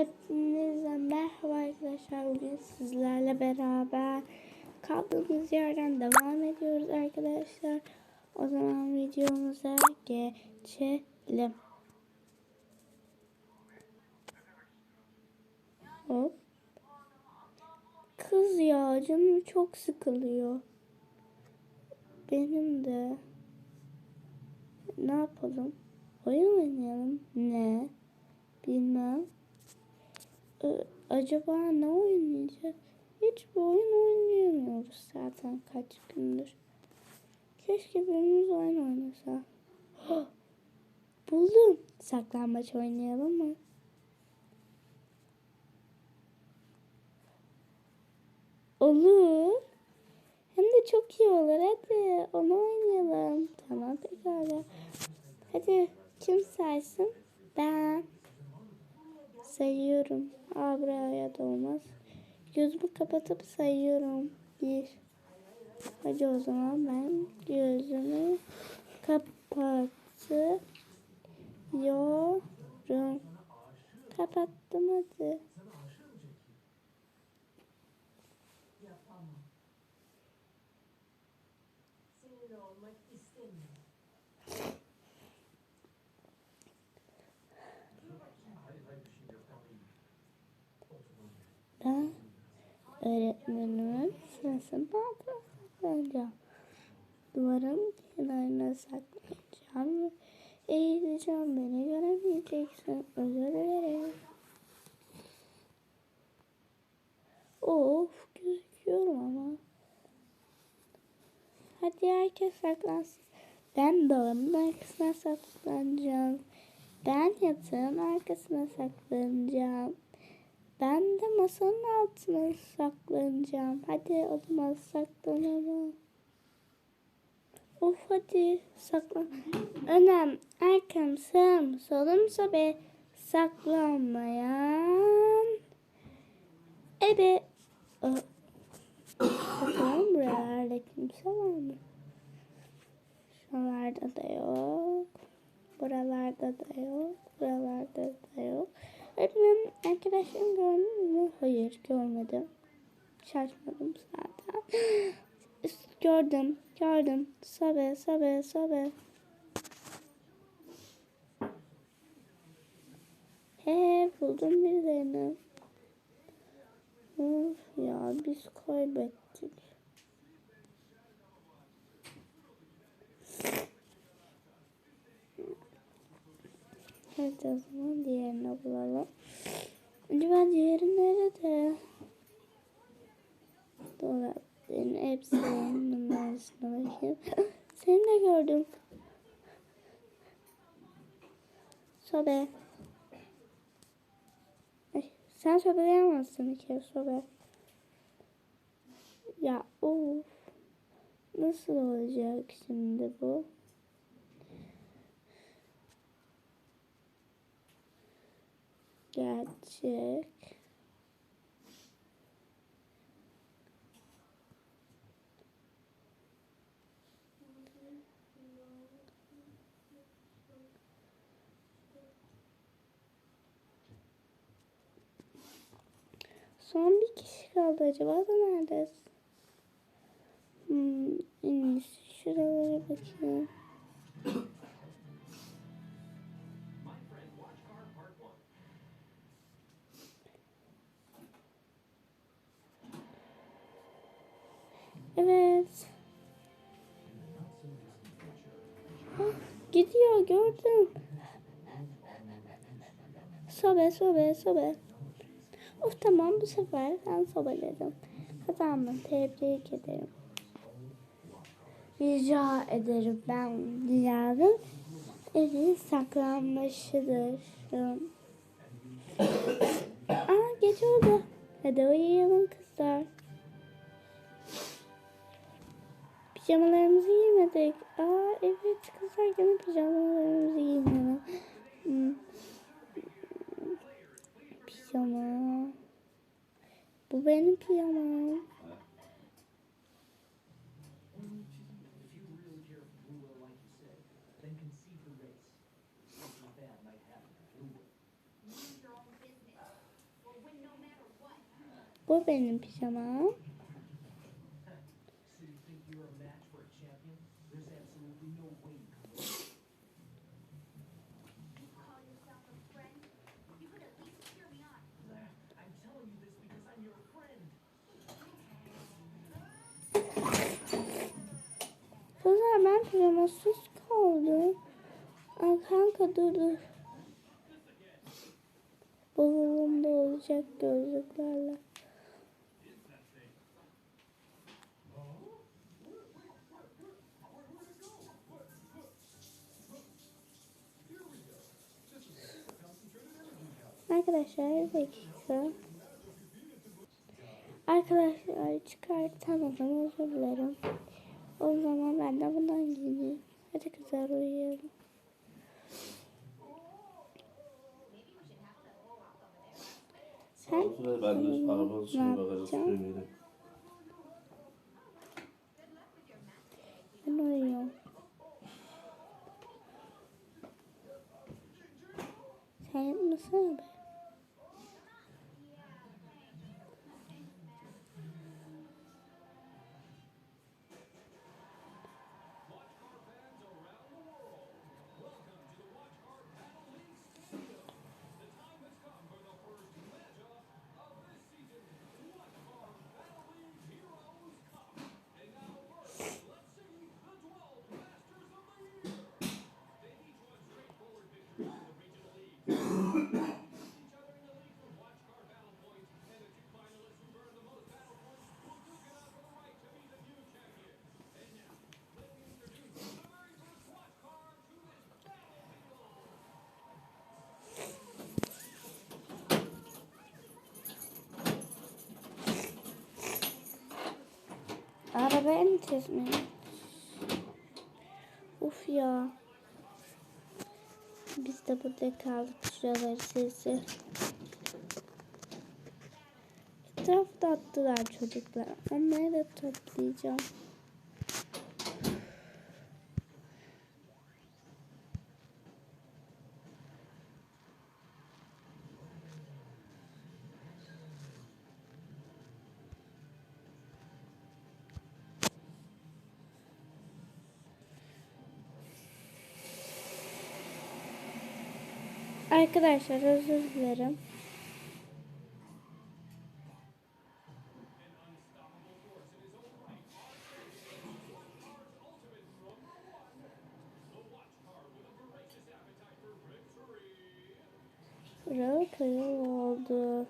Hepinize merhaba arkadaşlar. Bugün sizlerle beraber kaldığımız yerden devam ediyoruz arkadaşlar. O zaman videomuza geçelim. Hop. Kız ya canım çok sıkılıyor. Benim de. Ne yapalım? Oyun oynayalım. Ne? Bilmem. Ee, acaba ne oynayacağız? Hiçbir oyun oynayamıyoruz zaten kaç gündür. Keşke birimiz oyun oynasa. Buldum. Saklambaç oynayalım mı? Olur. Hem de çok iyi olur. Hadi onu oynayalım. Tamam pekala. Hadi kim saysın? Ben. Sayıyorum. Aa buraya da olmaz. Gözümü kapatıp sayıyorum. Bir. Hadi o zaman ben gözümü kapatıyorum. Kapattım hadi. Ben öğretmenimin sırasında saklanacağım. Duvarın kenarına saklanacağım ve eğileceğim. Beni göremeyeceksin. Özür dilerim. Of gözüküyorum ama. Hadi herkes saklansın. Ben dağın arkasına saklanacağım. Ben yatağın arkasına saklanacağım. Ben de masanın altına saklanacağım. Hadi o zaman saklanalım. Of hadi saklan. Önem, arkam, sağım, solum, sobe. Saklanmayan. Ebe. Bakalım buralarda kimse var mı? Şuralarda da yok. Buralarda da yok. Buralarda da yok. Öğretmenim arkadaşım gördün mü? Hayır görmedim. Şaşmadım zaten. gördüm. Gördüm. Sabe sabe sabe. He buldum birilerini. Of ya biz kaybettik. Hadi o zaman diğerini bulalım. Acaba diğeri nerede? Dolapların hepsinin numarasına bakayım. Seni de gördüm. Sobe. Ay, sen sobeleyemezsin bir kere sobe. Ya of. Nasıl olacak şimdi bu? Gerçek. Son bir kişi kaldı acaba da nerede? Hmm, en iyisi şuralara bakayım. Evet. Ah, gidiyor gördüm. Sobe sobe sobe. Of tamam bu sefer ben sobeledim. Kazandım. Tebrik ederim. Rica ederim ben dünyanın en saklanmışıdır. Aa geç oldu. Hadi uyuyalım kızlar. Pijamalarımızı giymedik. Aa evet kızlar gene pijamalarımızı giymedik. Hmm. Pijama. Bu benim pijamam. Bu benim pijamam. Pijamasız kaldım. Ay kanka dur dur. Bavulumda olacak gözlüklerle. Arkadaşlar bir dakika. Arkadaşlar çıkartamadım özür dilerim. O zaman ben de bundan giyeyim. Hadi kızlar uyuyalım. Sen ben de arabanın ne üstüne bagajı sürüyorum. Arabaya mı teslim Uf ya. Biz de burada kaldık şuraları sesi. Etrafta attılar çocuklar. Onları da toplayacağım. Arkadaşlar özür dilerim. Pırıl pırıl oldu.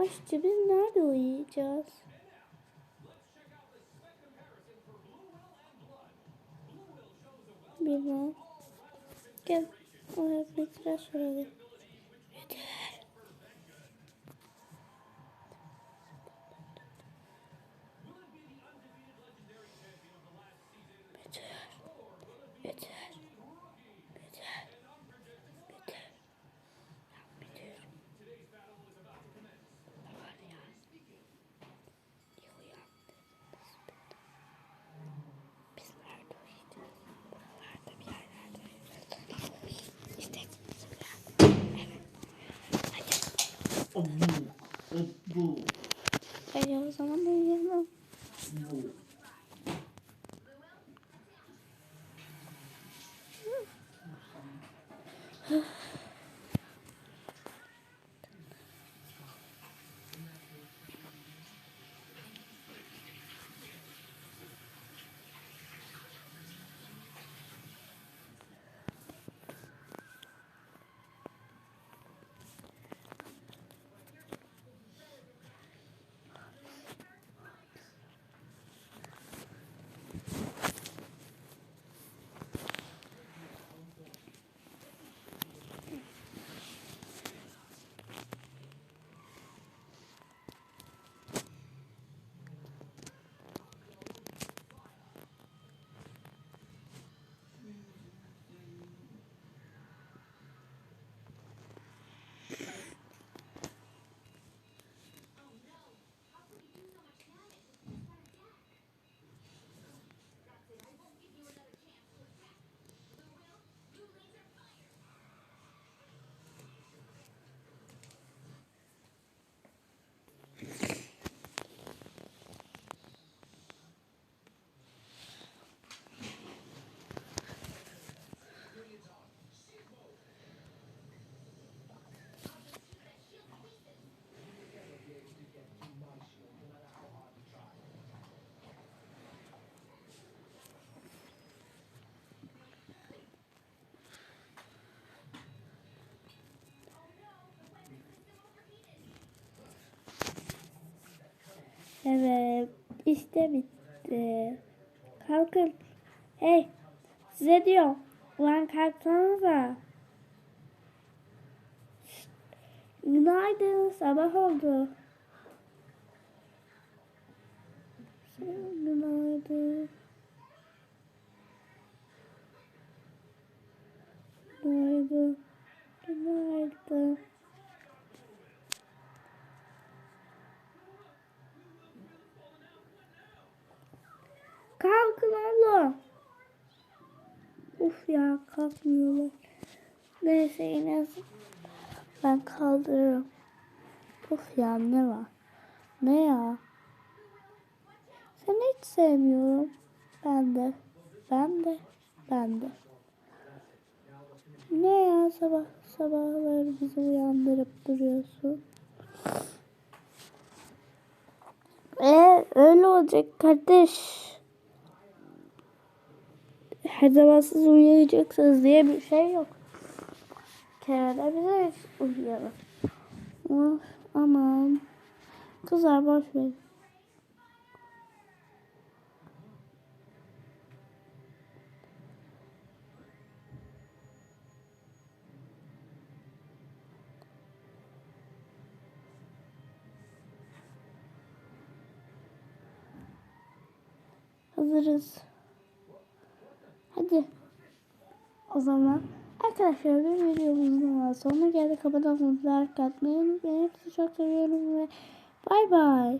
Aşçı biz nerede uyuyacağız? Bilmem. Gel. Oraya bir biraz soralım. Yeter. Yeter. Yeter. Yeter. Yeter. Yapmıyorum. Var ya. İyi uyandınız. Biz nerede uyuyacağız? Buralarda bir yerlerde uyuyacağız. İşte Evet. Hadi. Evet. işte bitti. Kalkın. Hey. Size diyor. Ulan kalksanıza. Günaydın. Sabah oldu. Günaydın. Günaydın. Günaydın. Kalkın oğlum. Uf ya kalkmıyorlar. Neyse yine ben kaldırırım. Uf ya ne var? Ne ya? Seni hiç sevmiyorum. Ben de. Ben de. Ben de. Ne ya sabah sabahları bizi uyandırıp duruyorsun? Ee, öyle olacak kardeş. Her zaman siz uyuyacaksınız diye bir şey yok. Kerede bize uyuyalım. Of, aman. Kızlar boş verin. Hazırız. Hadi. O zaman arkadaşlar bir videomuzun daha sonuna geldik. Kapıdan like atmayı unutmayın. Hepinizi çok seviyorum ve bay bay.